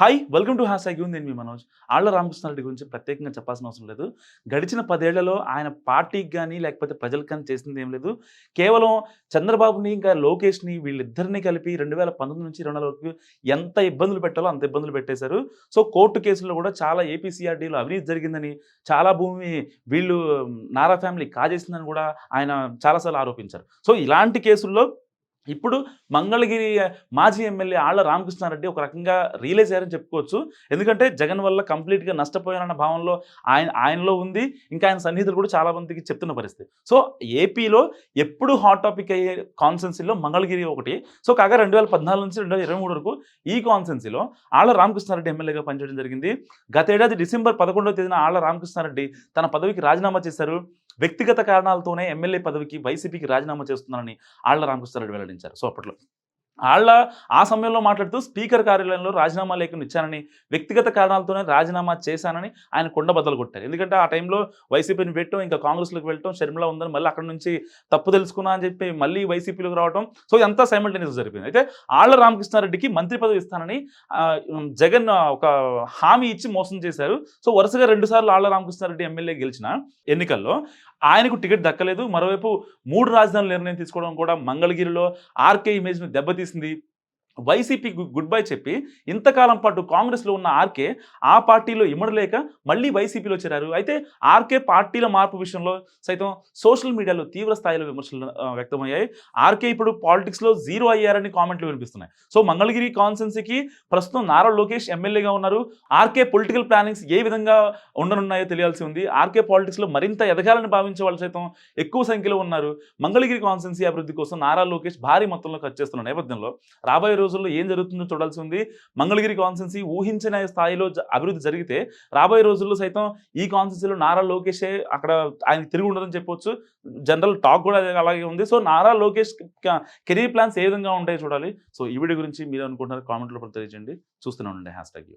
Hi welcome to హాస్ ఐగ్యూ నేను మీ మనోజ్. ఆళ్ళ రామకృష్ణారెడ్డి గురించి ప్రత్యేకంగా చెప్పాల్సిన అవసరం లేదు. గడిచిన పదేళ్ళలో ఆయన పార్టీకి కానీ లేకపోతే ప్రజలకు కానీ చేసింది ఏం లేదు. కేవలం చంద్రబాబుని ఇంకా లోకేష్ని వీళ్ళిద్దరిని కలిపి రెండు వేల పంతొమ్మిది నుంచి రెండు వరకు ఎంత ఇబ్బందులు పెట్టాలో అంత ఇబ్బందులు పెట్టేశారు. సో కోర్టు కేసుల్లో కూడా చాలా ఏపీసీఆర్డీలో అవినీతి జరిగిందని చాలా భూమి వీళ్ళు నారా ఫ్యామిలీ కాజేసిందని కూడా ఆయన చాలాసార్లు ఆరోపించారు. సో ఇలాంటి కేసుల్లో ఇప్పుడు మంగళగిరి మాజీ ఎమ్మెల్యే ఆళ్ళ రామకృష్ణారెడ్డి ఒక రకంగా రియలైజ్ అయ్యారని చెప్పుకోవచ్చు. ఎందుకంటే జగన్ వల్ల కంప్లీట్గా నష్టపోయారన్న భావనలో ఆయన ఆయనలో ఉంది. ఇంకా ఆయన సన్నిహితులు కూడా చాలా మందికి చెప్తున్న పరిస్థితి. సో ఏపీలో ఎప్పుడు హాట్ టాపిక్ అయ్యే కాన్సెన్సీలో మంగళగిరి ఒకటి. సో కాగా రెండు వేల పద్నాలుగు నుంచి రెండు వేల ఇరవై మూడు వరకు ఈ కాన్సెన్సీలో ఆళ్ళ రామకృష్ణారెడ్డి ఎమ్మెల్యేగా పనిచేయడం జరిగింది. గతేడాది డిసెంబర్ పదకొండవ తేదీన ఆళ్ళ రామకృష్ణారెడ్డి తన పదవికి రాజీనామా చేశారు. వ్యక్తిగత కారణాలతోనే ఎమ్మెల్యే పదవికి వైసీపీకి రాజీనామా చేస్తున్నారని ఆళ్ళ రామకృష్ణారెడ్డి వెల్లడించారు. సో అప్పట్లో వాళ్ళ ఆ సమయంలో మాట్లాడుతూ స్పీకర్ కార్యాలయంలో రాజీనామా లేఖను ఇచ్చానని వ్యక్తిగత కారణాలతోనే రాజీనామా చేశానని ఆయన కొండ బద్దలు కొట్టారు. ఎందుకంటే ఆ టైంలో వైసీపీని పెట్టడం ఇంకా కాంగ్రెస్లోకి వెళ్ళటం షర్మిల ఉందని మళ్ళీ అక్కడ నుంచి తప్పు తెలుసుకున్నా అని చెప్పి మళ్ళీ వైసీపీలోకి రావడం సో ఇదంతా సైమల్టేనియస్ జరిగింది. అయితే ఆళ్ళ రామకృష్ణారెడ్డికి మంత్రి పదవి ఇస్తానని జగన్ ఒక హామీ ఇచ్చి మోసం చేశారు. సో వరుసగా రెండుసార్లు ఆళ్ళ రామకృష్ణారెడ్డి ఎమ్మెల్యే గెలిచిన ఎన్నికల్లో ఆయనకు టికెట్ దక్కలేదు. మరోవైపు మూడు రాజధానుల నిర్ణయం తీసుకోవడం కూడా మంగళగిరిలో ఆర్కే ఇమేజ్ను దెబ్బతీసింది వైసీపీ గుడ్ బై చెప్పి ఇంతకాలం పాటు కాంగ్రెస్లో ఉన్న ఆర్కే ఆ పార్టీలో ఇమ్మడలేక మళ్ళీ వైసీపీలో చేరారు. అయితే ఆర్కే పార్టీల మార్పు విషయంలో సైతం సోషల్ మీడియాలో తీవ్ర స్థాయిలో విమర్శలు వ్యక్తమయ్యాయి. ఆర్కే ఇప్పుడు పాలిటిక్స్లో జీరో అయ్యారని కామెంట్లు వినిపిస్తున్నాయి. సో మంగళగిరి కాన్సెన్సీకి ప్రస్తుతం నారా లోకేష్ ఎమ్మెల్యేగా ఉన్నారు. ఆర్కే పొలిటికల్ ప్లానింగ్స్ ఏ విధంగా ఉండనున్నాయో తెలియాల్సి ఉంది. ఆర్కే పాలిటిక్స్లో మరింత ఎదగాలని భావించే వాళ్ళు సైతం ఎక్కువ సంఖ్యలో ఉన్నారు. మంగళగిరి కాన్సెన్సీ అభివృద్ధి కోసం నారా లోకేష్ భారీ మొత్తంలో ఖర్చు చేస్తున్న నేపథ్యంలో రాబోయే రోజుల్లో ఏం జరుగుతుందో చూడాల్సి ఉంది. మంగళగిరి కాన్సెన్సీ ఊహించిన స్థాయిలో అభివృద్ధి జరిగితే రాబోయే రోజుల్లో సైతం ఈ కాన్స్టెన్సీలో నారా లోకేషే అక్కడ ఆయన తిరిగి ఉండదని చెప్పొచ్చు. జనరల్ టాక్ కూడా అలాగే ఉంది. So Nara Lokesh career plans ఏ విధంగా ఉంటాయో చూడాలి. సో ఈ వీడియో గురించి మీరు అనుకుంటున్నారు కామెంట్లో తెలియజేయండి చూస్తూనే ఉండండి హ్యాష్ ట్యాగ్